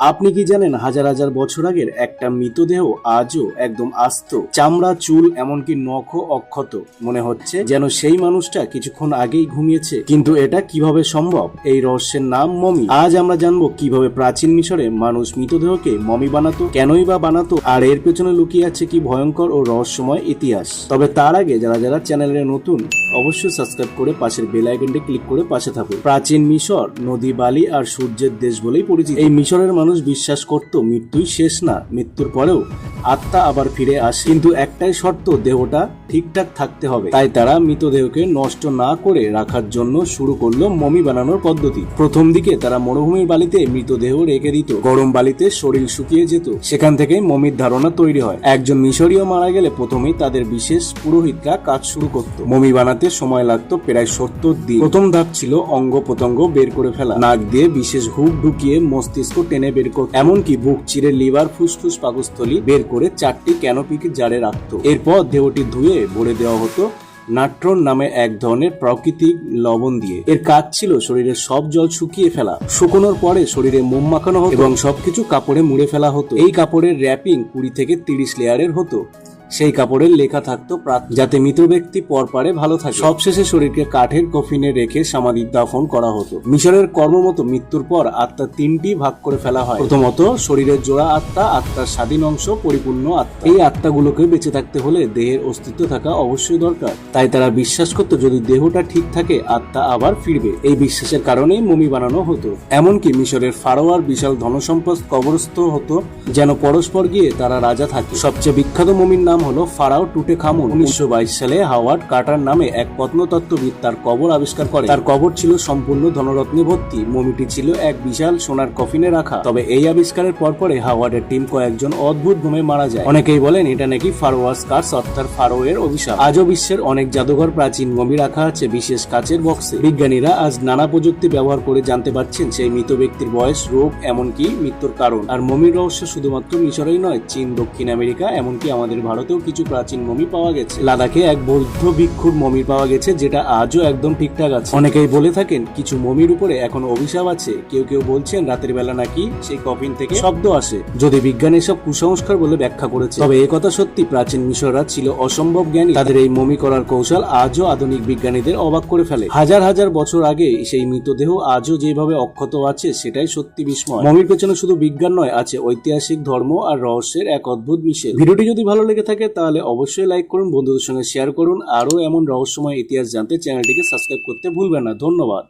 আপনি কি জানেন হাজার হাজার বছর আগের একটা মৃতদেহ আজও একদম আস্ত? চামড়া, চুল, এমনকি নখ অক্ষত। মনে হচ্ছে যেন সেই মানুষটা কিছুক্ষণ আগেই ঘুমিয়েছে। কিন্তু এটা কীভাবে সম্ভব? এই রহস্যের নাম মমি। আজ আমরা জানব কীভাবে প্রাচীন মিশরে মানুষ মৃতদেহকে মমি বানাতো, কেনই বা বানাতো, আর এর পেছনে লুকিয়ে আছে কি ভয়ঙ্কর ও রহস্যময় ইতিহাস। তবে তার আগে যারা যারা চ্যানেলে নতুন অবশ্যই সাবস্ক্রাইব করে পাশের বেল আইকনটি ক্লিক করে পাশে থাকুন। প্রাচীন মিশর, নদী, বালি আর সূর্যের দেশ বলেই পরিচিত। এই মিশরের মানুষ বিশ্বাস করত মৃত্যুই শেষ না, মৃত্যুর পরেও আত্মা আবার ফিরে আসে। কিন্তু একটাই শর্ত, দেহটা ঠিকঠাক থাকতে হবে। তাই তারা মৃতদেহকে নষ্ট না করে রাখার জন্য শুরু করল মমি বানানোর পদ্ধতি। প্রথম দিকে তারা মরুভূমির বালিতে মৃতদেহ রেখে দিত। গরম বালিতে শরীর শুকিয়ে যেত। সেখান থেকে মমির ধারণা তৈরি হয়। একজন মিশরীয় মারা গেলে প্রথমেই তাদের বিশেষ পুরোহিতরা কাজ শুরু করত। মমি বানাতে সময় লাগতো প্রায় সত্তর দিন। প্রথম ধাপ ছিল অঙ্গ প্রত্যঙ্গ বের করে ফেলা। নাক দিয়ে বিশেষ হুক ঢুকিয়ে মস্তিষ্ক টেনে বের করত এমনকি বুক চিরে লিভার ফুসফুস পাকস্থলী বের করে চারটি ক্যানোপিকে জারে রাখতো। এরপর দেহটি ধুয়ে ভরে দেওয়া হতো নাট্রন নামে এক ধরনের প্রাকৃতিক লবণ দিয়ে। এর কাজ ছিল শরীরের সব জল শুকিয়ে ফেলা। শুকোনোর পরে শরীরে মোম মাখানো হতো এবং সবকিছু কাপড়ে মুড়ে ফেলা হতো। এই কাপড়ের র্যাপিং কুড়ি থেকে তিরিশ লেয়ারের হতো। সেই কাপড়ের লেখা থাকতো যাতে মৃত ব্যক্তি পরপারে ভালো থাকে। সবশেষে শরীরকে কাঠের কফিনে রেখে সমাধি দাফন করা হতো। মিশরের কর্মমতো মৃত্যুর পর আত্মা তিনটি ভাগ করে ফেলা হয়। প্রথমত, শরীরের জোড়া আত্মা, আত্মার স্বাধীন অংশ, পরিপূর্ণ আত্মা। এই আত্মাগুলোকে বেঁচে থাকতে হলে দেহের অস্তিত্ব থাকা অবশ্যই দরকার। তাই তারা বিশ্বাস করতো, যদি দেহটা ঠিক থাকে, আত্মা আবার ফিরবে। এই বিশ্বাসের কারণেই মমি বানানো হতো। এমনকি মিশরের ফারোয়ার বিশাল ধনসম্পদ কবরস্থ হতো, যেন পরস্পর গিয়ে তারা রাজা থাকে। সবচেয়ে বিখ্যাত মমির নাম হলো ফারাও টুটে খামুন উনিশশো বাইশ সালে হাওয়ার্ড কাটার নামে এক প্রত্নতত্ত্ববিদ তার কবর আবিষ্কার করে। তার কবর ছিল সম্পূর্ণ ধনরত্নে ভর্তি। মমিটি ছিল এক বিশাল সোনার কফিনে রাখা। তবে এই আবিষ্কারের পরপরে হাওয়ার্ডের টিম কয়েকজন অদ্ভুত ভাবে মারা যায়। অনেকেই বলেন এটা নাকি ফারোয়ার্স কার্স অর্থাৎ ফারোয়ের অভিশাপ। আজও বিশ্বের অনেক জাদুঘর প্রাচীন মমি রাখা আছে বিশেষ কাচের বক্সে। বিজ্ঞানীরা আজ নানা প্রযুক্তি ব্যবহার করে জানতে পারছেন সেই মৃত ব্যক্তির বয়স, রোগ, এমনকি মৃত্যুর কারণ। আর মমির রহস্য শুধুমাত্র মিশরেই নয়, চীন, দক্ষিণ আমেরিকা, এমনকি আমাদের ভারতেও কিছু প্রাচীন মমি পাওয়া গেছে। লাদাখে এক বৌদ্ধ ভিক্ষুর মমি পাওয়া গেছে, যেটা আজও একদম ঠিকঠাক আছে। অনেকেই বলে থাকেন, কিছু মমির উপরে এখন অভিশাপ আছে। কেউ কেউ বলছেন, রাতের বেলা নাকি সেই কফিন থেকে শব্দ আসে। যদি বিজ্ঞান এসব কুসংস্কার বলে ব্যাখ্যা করেছে। তবে এ কথা সত্যি, প্রাচীন মিশররা ছিল অসম্ভব জ্ঞানী। তাদের এই মমি করার কৌশল আজও আধুনিক বিজ্ঞানীদের অবাক করে ফেলে। হাজার হাজার বছর আগে সেই মৃতদেহ আজও যেভাবে অক্ষত আছে, সেটাই সত্যি বিস্ময়। মমির পেছনে শুধু বিজ্ঞান নয়, আছে ঐতিহাসিক ধর্ম আর রহস্যের এক অদ্ভুত মিশেল। ভিডিওটি যদি ভালো লেগে থাকে, তাহলে অবশ্যই লাইক করুন, বন্ধুদের সঙ্গে শেয়ার করুন। আরও এমন রহস্যময় ইতিহাস জানতে চ্যানেলটিকে সাবস্ক্রাইব করতে ভুলবেন না। ধন্যবাদ।